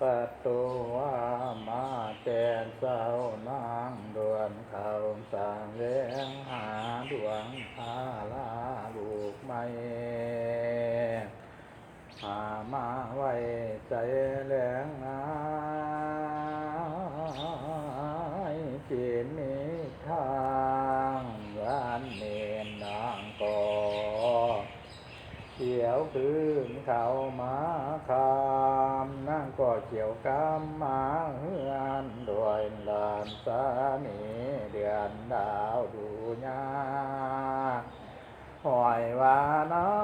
ปัตตุวามาแต่เจ้านางดวนเขาสางเลี้ยงหาดวงพาลาลูกไม่หามาไว้ใจแหลงนายจีนมีทางร้านเนนนางกอเขียวคืนเขามาคา ก็เขียวกำมาเฮือนด้วยลานสามีเดือนดาวดูยาหอยว่าน้อ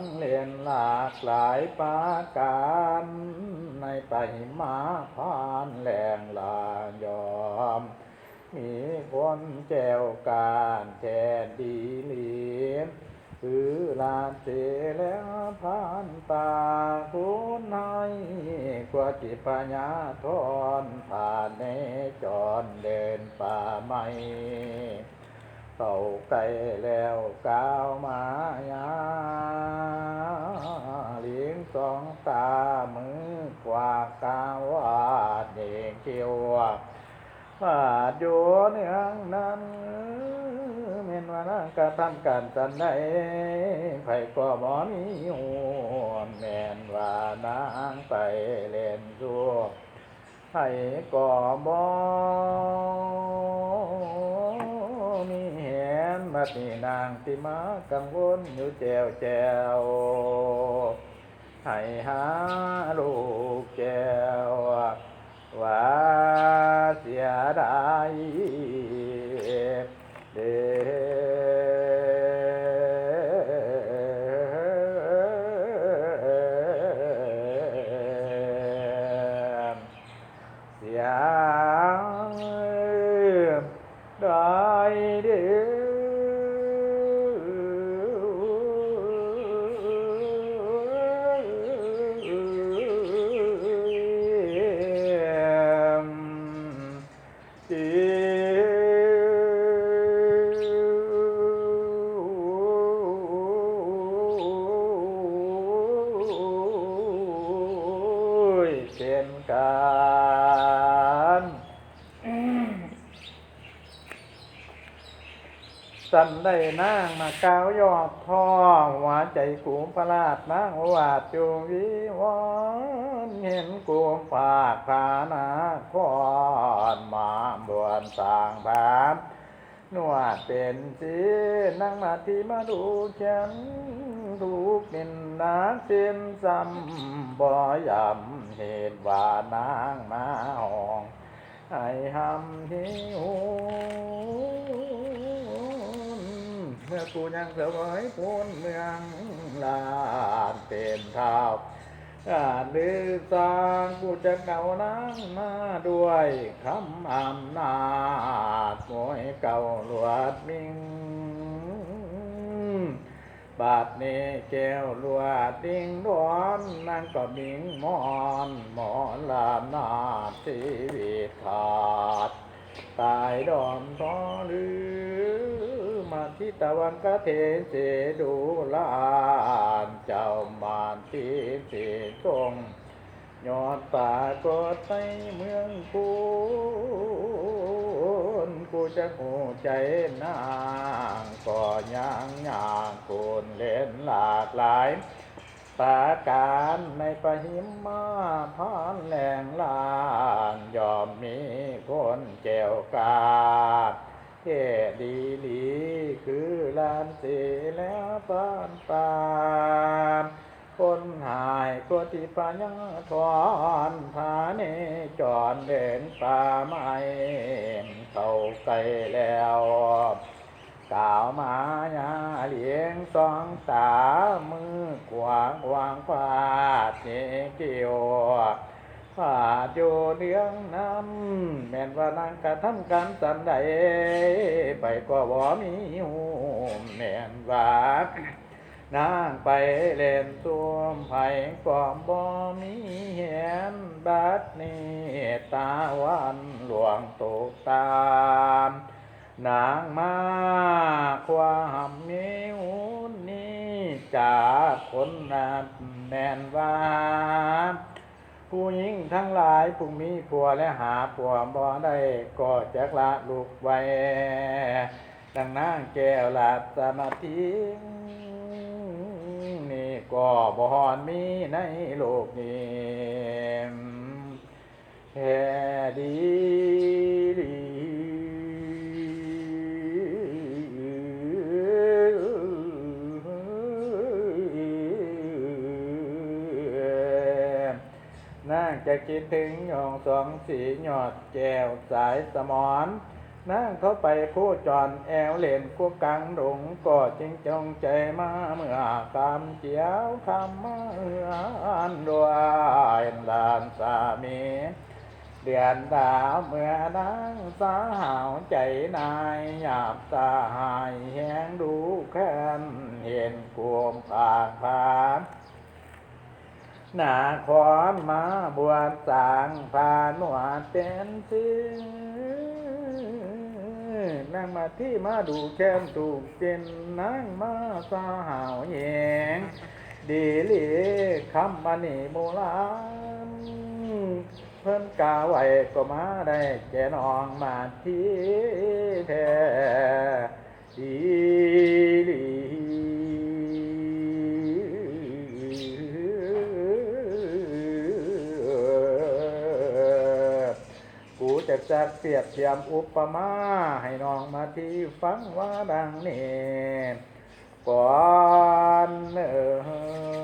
งเล่นหลากหลายปาการในไปมาพานแหลงลายอม มีคนแจวการแทนดีเหลียมคือลานเจแล้วผ่านตา จิปัญญาทอนผ่านในจรเดินป่าไม่เข้าไกลแล้วก้าวมายาเลี้ยงสองตามือกว่ากาวาดเด็กเกี่ยวว่าอยู่เนืองนั้น ม่นว่านะกระทำการสันใดไผก็บ่มีหัวแม่นว่านางไปเล่นชั่วไผก็บ่มีเห็นบัดนี้นางที่มากังวลอยู่แจวแจวให้หาลูกแจวว่าเสียดาย เป็นการสันได้นางมาก้าวยอดท่อหัวใจกูมประหลาดนางวาดจูวิวอนเห็นกูมฝากผานาคอนมาบวนสางบานนวดเป็นสีนั่งมาที่มาดูฉัน ถูกนินนาเส้นซ้ำบ่ยำเหตุว่านางมาห้องให้หำหิวเมื่อกูยังเสวยพูนเมืองลานเป็นเท้าการดื้อสร้างกูจะเก่านางมาด้วยคำอำนาจมวยเก่าหลวดมิง บาดนี้แก้วลวดดิ้งดอนนั่งก็มิงมอนหมอนลานาชีวิตขาด ตายดอมท้อหรือมาที่ตะวันกะเทเสดูลานเจ้ามานที่สีทรงยอดป่ากดในเมืองกู นกูจะหูใจนางก็ยังยางกูนเล่นหลากหลายปาการในปะหิมมาพานแหลงลานยอมมีคนแจวกาดเทดีหลีคือลานสีแล้วปานปาน คนหายก็ที่ปายังทอนผาเนจรเดินป่าไม้เข้าไกลแล้วกล่าวมาญาเลี้ยงสองตามือกวางวางฟาดเจเกี่ยวฟาดอยู่เนื้องน้ำแม่นว่านางกระทำการสันใดไปก็บ่มีหูแม่นว่า นางไปเล่นสวมไผ่ก็บ่มีเห็นบัดนี้ตาวันหลวงตกตามนางมาความมิวนี้จากคนนั้นแน่นว่าผู้หญิงทั้งหลายผู้มีผัวและหาผัวบ่ได้ก็จักละลูกไว้ดังนางแก้วหลาสมาธิ ก็บ่ฮอนมีในโลกนี้แห่ดีดีนางจะคิดถึงยองสองสีหยอดแก้วสายสมอน นั่งเข้าไปคู่จรแอวเล่นคู่กังดงก็จึงจงใจมาเมื่อคำเจียวคำมาเอื้อนด้วยลานสามีเดือนดาวเมื่อนางสาวใจนายหยาบตาหายแหงดูแค้นเห็นกวมปากผานนาขอนมาบวชสางพาหนวดเป็นชื่อ นั่งมาที่มาดูแค้นถูกเจนนั่งมาสาวแยงดีลีคำมันนี่โบราณเพิ่นกาไว้ก็มาได้แกนองมาที่แท้ดีลี จะจักเปรียบเทียมอุปมาให้น้องมาที่ฟังว่าดังนี้ก่อนเออ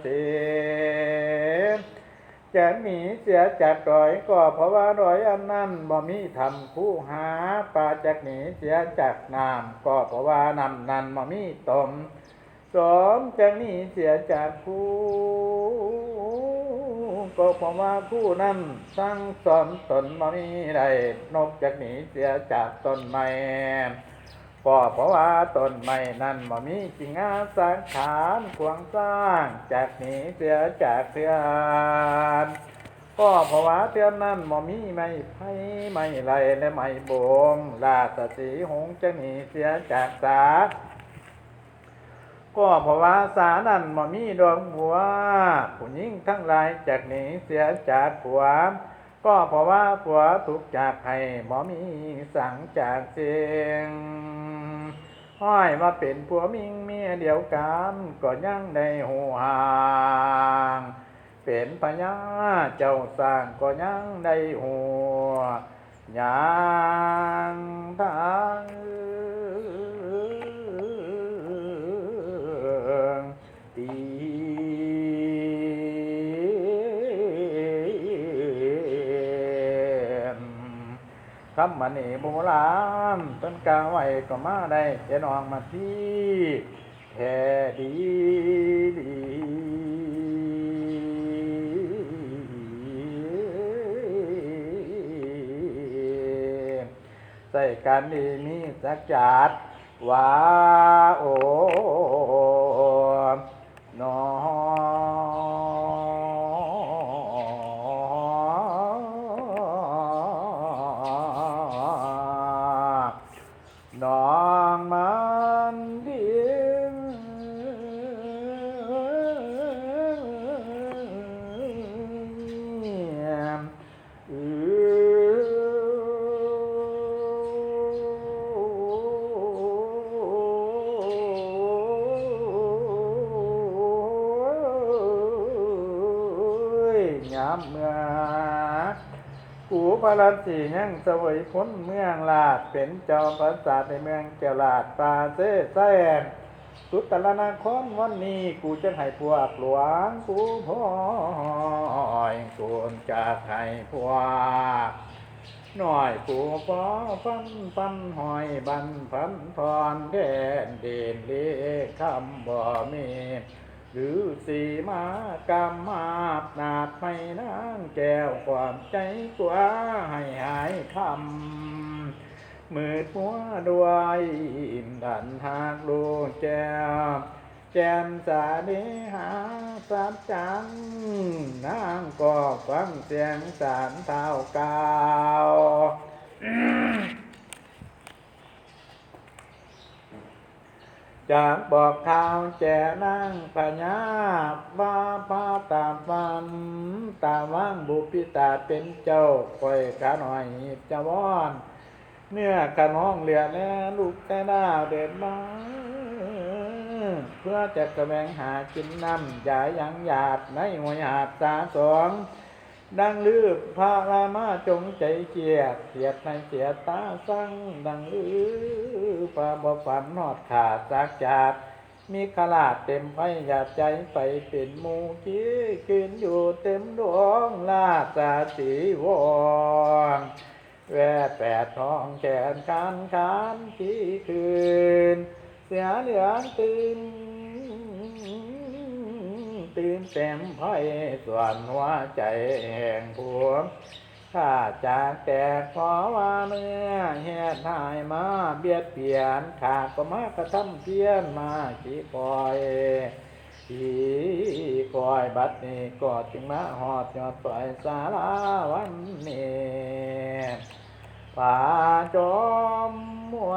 เสจะหนีเสียจากดอยก็เพราะว่าดอยอันนั้นบ่มีทำคู่หาปลาจากหนีเสียจากน้ำก็เพราะว่านำนั้นบ่มีตมสมจากหนี้เสียจากคู่ก็เพราะว่าคู่นั้นสร้างสอนตนมามีใดนกจากหนีเสียจากตนไม้ ก็เพราะว่าตนไม้นั้นมามีจริงอาสังขารขวางสร้างจากหนีเสียจากเทือนก็เพราะว่าเทือนนั้นมามีไม่ไผ่ไม่ไรและไม่บงลาสสีหงจะหนีเสียจากสาก็เพราะว่าสานั้นบ่มีดอกบัวผู้หญิงทั้งหลายจากหนีเสียจากผัว ก็เพราะว่าผัวถูกจากให้บ่มีสั่งจากเสียงห้อยมาเป็นผัวมิงเมียเดียวกันก็ยังได้หูห่างเป็นพญาเจ้าสร้างก็ยังได้หัวยังทาง คำมันนี่โบราณต้นกาไว้ก็มาได้เจนองมาที่แท้ดีดีใส่กันดีมีสักจัดว่าโอ้นอ ยามเมื่อกูพระรัตสียังสวยพ้นเมืองลาดเป็นจ้าปราสาทในเมืองเจ้าลาดปาเซ่แซนสุดตะละนาคอนวันนี้กูจะให้พวกหลวงกูพ่อยกูจากให้พวกหน่อยปูฟอฟันฟันหอยบันพันพรแดนเด่นเลคำบ่มี หรือสีมากำมาบนาดไม่นางแก้วความใจกว่าให้หายคำมืดมัวด้วยดันหากลูกแก้วแจมสาเนหาสัจจังนางก็ฟังเสียงสารเท้ากาว จากบอกข่าวแจนางพญาบาพาตามฟันตามว่างบุพิตาเป็นเจ้าคอยกาหน่อยจะวอนเนื้อกันห้องเหลือแล้วลูกแต่ดาวเด็ดมาเพื่อจะกระแวงหากินน้ำยายังหยาดในหัวหยาดสาสอง ดังลือพระรามาจงใจเกียดเสียดในเสียตาสั่งดังลือพระบฝันนอดขาดจากจากมีขลาดเต็มไฟหยาดใจไปเป็นมูกี้คืนอยู่เต็มดวงลาสาสีวงแว่แปดทองแขนการคานที่คืน เสียเหลืองตื่น ตื่นเต็มไพ่ส่วนหัวใจแห่งผัวข้าจากแต่ขอว่าเมื่อแห่ทายมาเบียดเบียนขาดก็มากระทำเพี้ยนมาขี้คอยขี้คอยบัดนี้ก็จึงมาหอดยอดปล่อยสาลาวันนี้ป่าจอมมัว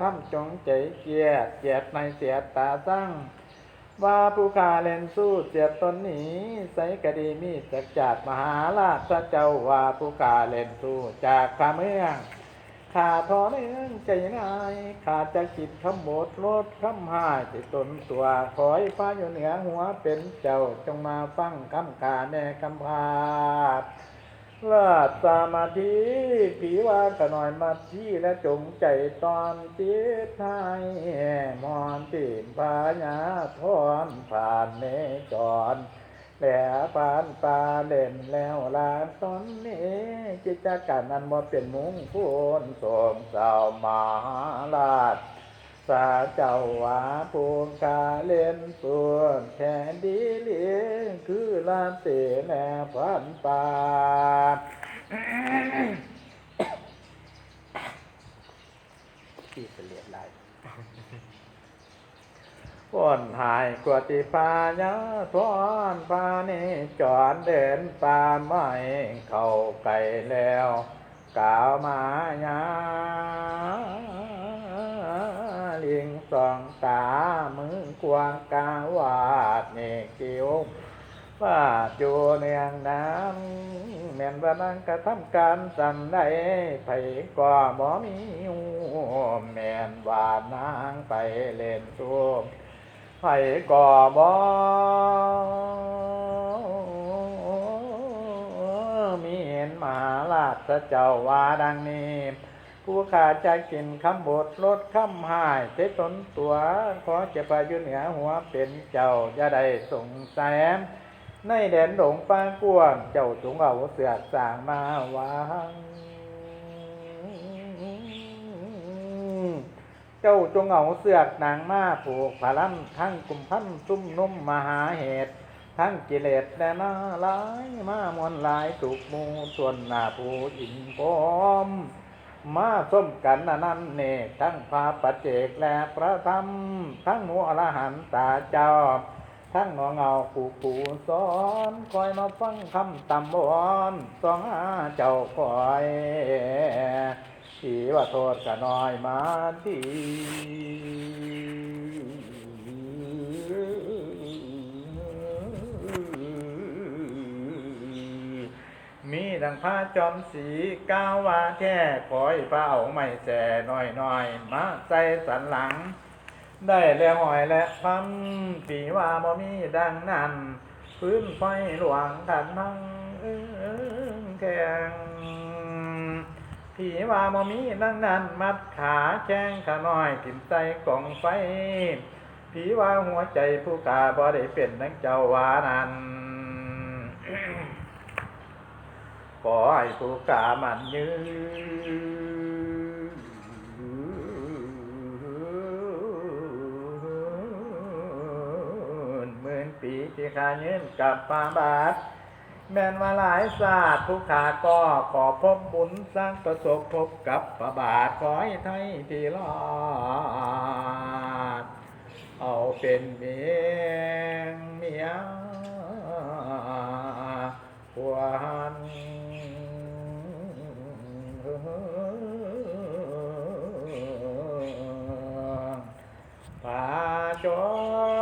ทำจงใจเกียดเกียดในเสียตาสั่งว่าผู้ขาเล่นสู้เสียตนหนีใส่กดีมีจักจากมหาราชเจ้าว่าผู้ขาเล่นสู้จากข้าเมืองขาทอเนื่องใจนายขาดจะคิดคำหมดลดคำหายที่ตนตัวคอยฟ้าอยู่เหนือหัวเป็นเจ้าจงมาฟังคำกาแม่คำพาด ลาดสมาธิผีว่ากะหน่อยมาที่และจงใจตอนจิตไทยมอนติมพาญาทอนผ่านเนจรแหล่ปานปลาเล่นแล้วลานตอนนี้กิจการนั้นบ่เป็นมุงพูนสมสาวมาลาดาเจ้าว่าปูงกาเล่นส่วนแค่ดีเลี้ยงคือลานเตแน่พันปาที่เสลียดไหลฝนหายกวติพายาทอนปานี่จอดเดินป่าไม้เข้าไกลแล้วกล่าวมายา สองตามือกวางกาวาดเนกิวว่าจูเนียงน้ำแม่นว่านังกระทำการสั่นได้ไผก็บ่มีหูแม่นว่านางไปเล่นตัวไผก่อบ่มีเห็นมหาราชเจ้าว่าดังนี้ ผู้ขาดจกินคำบทลดคำหายเทตนตัวขอจะไปอยู่เหนือหัวเป็นเจ้าจะได้สงแสมในแดนดงปากวน เจ้าจงเอาเสือกสางมาวางเจ้าจงเอาเสือกนางมาผูกผาลันทั้งกลุ่มพันซุ่มนุ่มมหาเหตุ ทั้งกิเลสและนาหลายมามวลหลายถูกมูส่วนหน้าผู้หญิงพร้อม มาส้มกันนันเนกทั้งพาปัจเจกและพระธรรม ทั้งหมูอรหันตาเจ้า ทั้งหนอเงาปู่ปู่สอนคอยมาฟังคำตำบอนสองอาเจ้าคอยที่ว่าโทษกะน้อยมาดี มีดังผ้าจอมสีก้าวว่าแค่คอยเป้าไม่แส่น้อยน้อยมาใส่สันหลัง ได้แล้วหอยและพันปีว่าบ่มีดังนั้นพื้นไฟหลวงกันทังแข็งผีว่าบ่มีนั่งนั้นมัดขาแข้งขาน้อยถิ่มใจกล่องไฟผีว่าหัวใจผู้กาบ่ได้เป็นนังเจ้าวานั้น ขอให้ผู้กามันยืนหมื่นปีที่ขายืนกับปาบาท แม่นมาหลายศาสตร์ผู้ขาก็ขอพบบุญสร้างประสบพบกับพระบาทขอให้ไทยที่รอด เอาเป็นเมียงเมียหว จอม